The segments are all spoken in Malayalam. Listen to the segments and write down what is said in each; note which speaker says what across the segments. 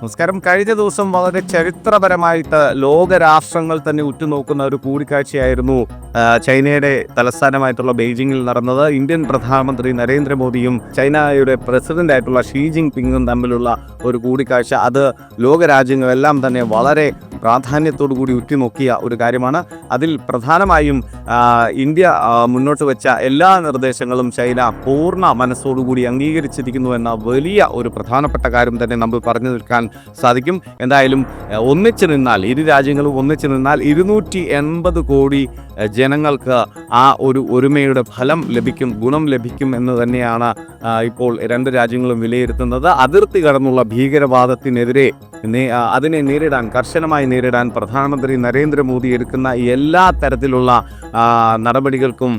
Speaker 1: നമസ്കാരം. കഴിഞ്ഞ ദിവസം വളരെ ചരിത്രപരമായിട്ട് ലോകരാഷ്ട്രങ്ങൾ തന്നെ ഉറ്റുനോക്കുന്ന ഒരു കൂടിക്കാഴ്ചയായിരുന്നു ചൈനയുടെ തലസ്ഥാനമായിട്ടുള്ള ബെയ്ജിങ്ങിൽ നടന്നത്. ഇന്ത്യൻ പ്രധാനമന്ത്രി നരേന്ദ്രമോദിയും ചൈനയുടെ പ്രസിഡന്റ് ആയിട്ടുള്ള ഷീ ജിങ് പിങ്ങും തമ്മിലുള്ള ഒരു കൂടിക്കാഴ്ച. അത് ലോകരാജ്യങ്ങളെല്ലാം തന്നെ വളരെ പ്രാധാന്യത്തോടു കൂടി ഉറ്റുനോക്കിയ ഒരു കാര്യമാണ്. അതിൽ പ്രധാനമായും ഇന്ത്യ മുന്നോട്ട് വെച്ച എല്ലാ നിർദ്ദേശങ്ങളും ചൈന പൂർണ മനസ്സോടുകൂടി അംഗീകരിച്ചിരിക്കുന്നു എന്ന വലിയ ഒരു പ്രധാനപ്പെട്ട കാര്യം തന്നെ നമ്മൾ പറഞ്ഞു നിൽക്കാൻ സാധിക്കും. എന്തായാലും ഒന്നിച്ചു നിന്നാൽ ഇരു രാജ്യങ്ങളും ഒന്നിച്ചു നിന്നാൽ ഇരുന്നൂറ്റി എൺപത് കോടി ജനങ്ങൾക്ക് ആ ഒരു ഒരുമയുടെ ഫലം ലഭിക്കും ഗുണം ലഭിക്കും എന്ന് തന്നെയാണ് ഇപ്പോൾ രണ്ട് രാജ്യങ്ങളും വിലയിരുത്തുന്നത്. അതിർത്തി കടന്നുള്ള ഭീകരവാദത്തിനെതിരെ അതിനെ നേരിടാൻ കർശനമായി നേരിടാൻ പ്രധാനമന്ത്രി നരേന്ദ്രമോദി എടുക്കുന്ന എല്ലാ തരത്തിലുള്ള നടപടികൾക്കും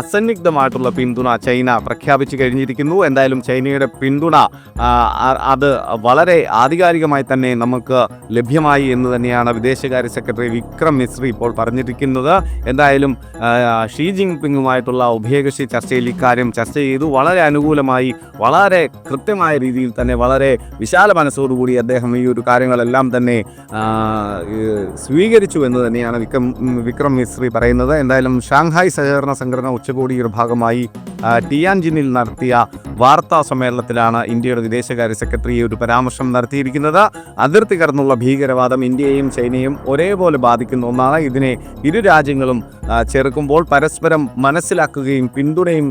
Speaker 1: അസന്നിഗ്ധമായിട്ടുള്ള പിന്തുണ ചൈന പ്രഖ്യാപിച്ചു കഴിഞ്ഞിരിക്കുന്നു. എന്തായാലും ചൈനയുടെ പിന്തുണ അത് വളരെ ആധികാരികമായി തന്നെ നമുക്ക് ലഭ്യമായി എന്ന് തന്നെയാണ് വിദേശകാര്യ സെക്രട്ടറി വിക്രം മിശ്രി ഇപ്പോൾ പറഞ്ഞിരിക്കുന്നത്. എന്തായാലും ഷീ ജിങ് പിങ്ങുമായിട്ടുള്ള ഉഭയകക്ഷി ചർച്ചയിൽ ഇക്കാര്യം ചർച്ച ചെയ്തു. വളരെ അനുകൂലമായി വളരെ കൃത്യമായ രീതിയിൽ തന്നെ വളരെ വിശാല മനസ്സോടുകൂടി അദ്ദേഹം ഈ ഒരു കാര്യങ്ങളെല്ലാം തന്നെ സ്വീകരിച്ചു എന്ന് തന്നെയാണ് വിക്രം വിക്രം മിശ്രി പറയുന്നത്. എന്തായാലും ഷാങ്ഹായ് സഹകരണ സംഘടന ഉച്ചകോടിയുടെ ഭാഗമായി ടിയാൻജിനിൽ നടത്തിയ വാർത്താ സമ്മേളനത്തിലാണ് ഇന്ത്യയുടെ വിദേശകാര്യ സെക്രട്ടറി ഒരു പരാമർശം നടത്തിയിരിക്കുന്നത്. അതിർത്തി കടന്നുള്ള ഭീകരവാദം ഇന്ത്യയെയും ചൈനയും ഒരേപോലെ ബാധിക്കുന്ന ഒന്നാണ്. ഇതിനെ ഇരു രാജ്യങ്ങളും ചെറുക്കുമ്പോൾ പരസ്പരം മനസ്സിലാക്കുകയും പിന്തുണയും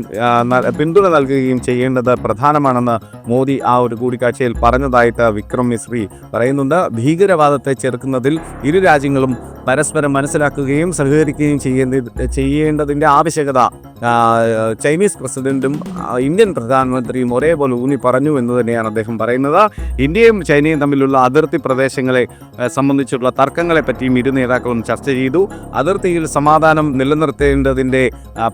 Speaker 1: പിന്തുണ നൽകുകയും ചെയ്യേണ്ടത് പ്രധാനമാണെന്ന് മോദി ആ ഒരു കൂടിക്കാഴ്ചയിൽ പറഞ്ഞതായിട്ട് വിക്രം മിശ്രി പറയുന്നുണ്ട്. ഭീകരവാദത്തെ ചെറുക്കുന്നതിൽ ഇരു രാജ്യങ്ങളും പരസ്പരം മനസ്സിലാക്കുകയും സഹകരിക്കുകയും ചെയ്യേണ്ട ചെയ്യേണ്ടതിന്റെ ആവശ്യകത ചൈനീസ് പ്രസിഡന്റും ഇന്ത്യൻ പ്രധാനമന്ത്രിയും ഒരേപോലെ ഊന്നി പറഞ്ഞു എന്ന് തന്നെയാണ് അദ്ദേഹം പറയുന്നത്. ഇന്ത്യയും ചൈനയും തമ്മിലുള്ള അതിർത്തി പ്രദേശങ്ങളെ സംബന്ധിച്ചുള്ള തർക്കങ്ങളെ പറ്റിയും ഇരു നേതാക്കളും ചർച്ച ചെയ്തു. അതിർത്തിയിൽ സമാധാനം നിലനിർത്തേണ്ടതിന്റെ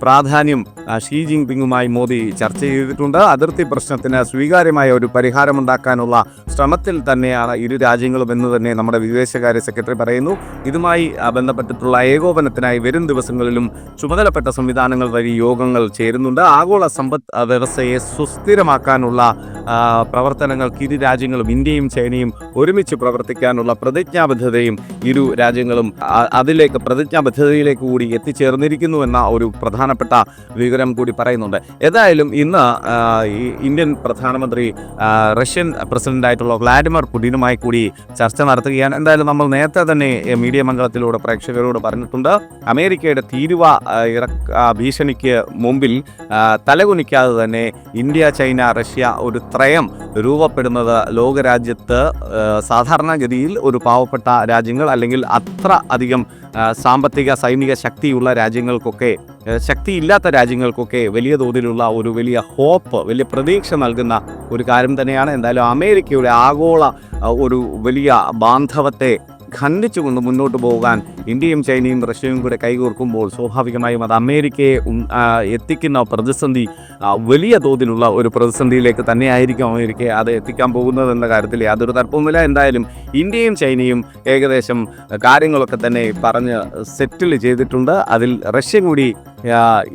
Speaker 1: പ്രാധാന്യം ഷീ ജിങ് പിങ്ങുമായി മോദി ചർച്ച ചെയ്തിട്ടുണ്ട്. അതിർത്തി പ്രശ്നത്തിന് സ്വീകാര്യമായ ഒരു പരിഹാരമുണ്ടാക്കാനുള്ള ശ്രമത്തിൽ തന്നെയാണ് ഇരു രാജ്യങ്ങളും എന്ന് തന്നെ നമ്മുടെ വിദേശകാര്യ സെക്രട്ടറി പറയുന്നു. ഇതുമായി ആ, ബന്ധപ്പെട്ടിട്ടുള്ള ഏകോപനത്തിനായി വരും ദിവസങ്ങളിലും ചുമതലപ്പെട്ട സംവിധാനങ്ങൾ വഴി യോഗങ്ങൾ ചേരുന്നുണ്ട്. ആഗോള സമ്പദ് വ്യവസ്ഥയെ സുസ്ഥിരമാക്കാനുള്ള പ്രവർത്തനങ്ങൾക്ക് ഇരു രാജ്യങ്ങളും ഇന്ത്യയും ചൈനയും ഒരുമിച്ച് പ്രവർത്തിക്കാനുള്ള പ്രതിജ്ഞാബദ്ധതയും ഇരു രാജ്യങ്ങളും അതിലേക്ക് പ്രതിജ്ഞാബദ്ധതയിലേക്ക് കൂടി എത്തിച്ചേർന്നിരിക്കുന്നു എന്ന ഒരു പ്രധാനപ്പെട്ട വിവരം കൂടി പറയുന്നുണ്ട്. ഏതായാലും ഇന്ന് ഇന്ത്യൻ പ്രധാനമന്ത്രി റഷ്യൻ പ്രസിഡന്റായിട്ടുള്ള വ്ളാഡിമിർ പുടിനുമായി കൂടി ചർച്ച നടത്തുകയാണ്. എന്തായാലും നമ്മൾ നേരത്തെ തന്നെ മീഡിയ മംഗളത്തിലൂടെ പ്രേക്ഷകരോട് പറഞ്ഞിട്ടുണ്ട്. അമേരിക്കയുടെ തീരുവ ഇറക്ക ഭീഷണിക്ക് മുമ്പിൽ തലകുനിക്കാതെ തന്നെ ഇന്ത്യ ചൈന റഷ്യ ഒരു ത്രയം രൂപപ്പെടുന്നത് ലോകരാജ്യത്ത് സാധാരണഗതിയിൽ ഒരു പാവപ്പെട്ട രാജ്യങ്ങൾ അല്ലെങ്കിൽ അത്ര അധികം സാമ്പത്തിക സൈനിക ശക്തിയുള്ള രാജ്യങ്ങൾക്കൊക്കെ ശക്തിയില്ലാത്ത രാജ്യങ്ങൾക്കൊക്കെ വലിയ തോതിലുള്ള ഒരു വലിയ ഹോപ്പ് വലിയ പ്രതീക്ഷ നൽകുന്ന ഒരു കാര്യം തന്നെയാണ്. എന്തായാലും അമേരിക്കയുടെ ആഗോള ഒരു വലിയ ബാന്ധവത്തെ ഖണ്ഡിച്ചുകൊണ്ട് മുന്നോട്ട് പോകാൻ ഇന്ത്യയും ചൈനയും റഷ്യയും കൂടെ കൈകോർക്കുമ്പോൾ സ്വാഭാവികമായും അത് അമേരിക്കയെ എത്തിക്കുന്ന പ്രതിസന്ധി വലിയ തോതിലുള്ള ഒരു പ്രതിസന്ധിയിലേക്ക് തന്നെയായിരിക്കും അമേരിക്കയെ അത് എത്തിക്കാൻ പോകുന്നത് എന്ന കാര്യത്തിൽ യാതൊരു തർക്കവുമില്ല. എന്തായാലും ഇന്ത്യയും ചൈനയും ഏകദേശം കാര്യങ്ങളൊക്കെ തന്നെ പറഞ്ഞ് സെറ്റിൽ ചെയ്തിട്ടുണ്ട്. അതിൽ റഷ്യ കൂടി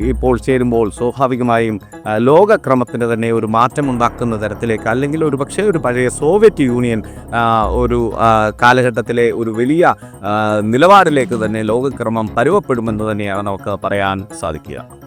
Speaker 1: ഇപ്പോൾ ചേരുമ്പോൾ സ്വാഭാവികമായും ലോകക്രമത്തിന്റെ തന്നെ ഒരു മാറ്റം ഉണ്ടാക്കുന്ന തരത്തിലേക്ക് അല്ലെങ്കിൽ ഒരു പക്ഷേ ഒരു പഴയ സോവിയറ്റ് യൂണിയൻ ഒരു കാലഘട്ടത്തിലെ ഒരു വലിയ നിലപാടിലേക്ക് തന്നെ ലോകക്രമം പരുവപ്പെടുമെന്ന് തന്നെയാണ് നമുക്ക് പറയാൻ സാധിക്കുക.